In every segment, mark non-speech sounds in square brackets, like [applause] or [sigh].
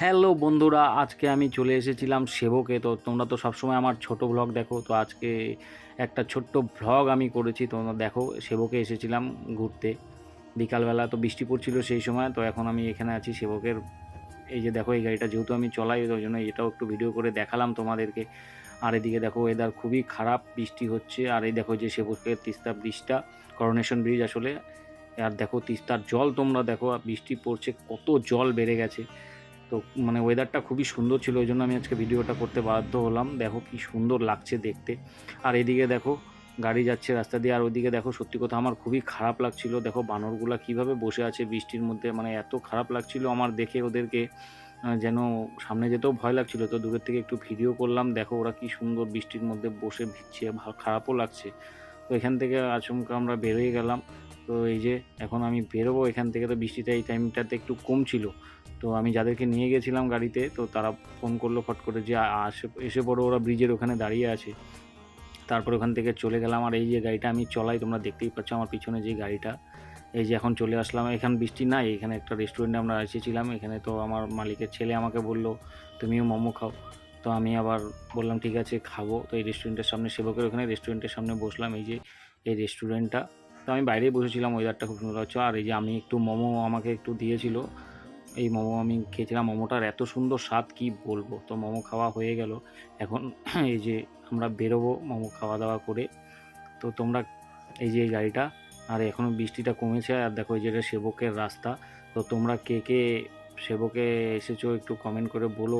Hello বন্ধুরা, আজকে আমি চলে এসেছিলাম সেবকে তো তোমরা তো সবসময় আমার ছোট ব্লগ দেখো, তো আজকে একটা ছোট্ট ভ্লগ আমি করেছি। তোমরা দেখো, সেবকে এসেছিলাম ঘুরতে। বিকালবেলা তো বৃষ্টি পড়ছিল সেই সময়, তো এখন আমি এখানে আছি সেবকের। এই যে দেখো, এই গাড়িটা যেহেতু আমি চলাই, ওই জন্য এটাও একটু ভিডিও করে দেখালাম তোমাদেরকে। আর এদিকে দেখো ওয়েদার খুবই খারাপ, বৃষ্টি হচ্ছে। আর এই দেখো যে সেবকের তিস্তা ব্রিজটা করোনেশন ব্রিজ আসলে। আর দেখো, তিস্তার জল তোমরা দেখো বৃষ্টি পড়ছে, কত জল বেড়ে গেছে। তো মানে ওয়েদারটা খুবই সুন্দর ছিল, ওই জন্য আমি আজকে ভিডিওটা করতে বাধ্য হলাম। দেখো কি সুন্দর লাগছে দেখতে। আর এদিকে দেখো, গাড়ি যাচ্ছে রাস্তা দিয়ে, আর ওইদিকে দেখো সত্যি কথা আমার খুবই খারাপ লাগছিল। দেখো বানরগুলা কীভাবে বসে আছে বৃষ্টির মধ্যে মানে এত খারাপ লাগছিল আমার দেখে ওদেরকে যেন সামনে যেতেও ভয় লাগছিল। তো দূরের থেকে একটু ভিডিও করলাম, দেখো ওরা কি সুন্দর বৃষ্টির মধ্যে বসে ভিজছে খারাপও লাগছে। তো এখান থেকে আচমকা আমরা বেরোয় গেলাম। তো এই যে এখন আমি বেরোবো, এখান থেকে তো বৃষ্টিটা এই টাইমটাতে একটু কম ছিল তো আমি যাদেরকে নিয়ে গেছিলাম গাড়িতে, তো তারা ফোন করল ফট করে যে আসে, এসে পড়ো, ওরা ব্রিজের ওখানে দাঁড়িয়ে আছে। তারপর ওখান থেকে চলে গেলাম। আর এই যে গাড়িটা আমি চলাই, তোমরা দেখতেই পাচ্ছ আমার পিছনে যে গাড়িটা। এই যে এখন চলে আসলাম। এখানে বৃষ্টি নাই, এখানে একটা রেস্টুরেন্টে আমরা এসেছিলাম। এখানে তো আমার মালিকের ছেলে আমাকে বলল, তুমিও মোমো খাও। তো আমি আবার বললাম, ঠিক আছে, খাব। তো এই রেস্টুরেন্টের সামনে সেবকের ওখানে রেস্টুরেন্টের সামনে বসলাম। এই যে, এই রেস্টুরেন্টটা তো আমি বাইরেই বসেছিলাম ওয়েদারটা খুব সুন্দর হচ্ছে। আর এই যে আমি একটু মোমো আমাকে একটু দিয়েছিল। এই মোমো আমি খেয়েছিলাম। মোমোটার এত সুন্দর স্বাদ, কি বলব? তো মোমো খাওয়া হয়ে গেল। এখন [clears throat] এই যে আমরা বেরোবো মোমো খাওয়া দাওয়া করে। তো তোমরা এই যে এই গাড়িটা, আর এখনও বৃষ্টিটা কমেছে। আর দেখো এই যে এটা সেবকের রাস্তা। তো তোমরা কে কে সেবকে এসেছ একটু কমেন্ট করে বলো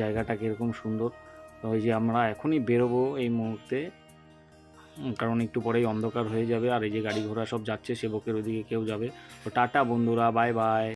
জায়গাটা কীরকম সুন্দর। তো ওই যে আমরা এখনই বেরোবো এই মুহূর্তে। কারণ একটু পরেই অন্ধকার হয়ে যাবে। আর এই যে গাড়ি ঘোড়া সব যাচ্ছে, সেবকের ওদিকে কেউ যাবে। তো টাটা বন্ধুরা বাই বাই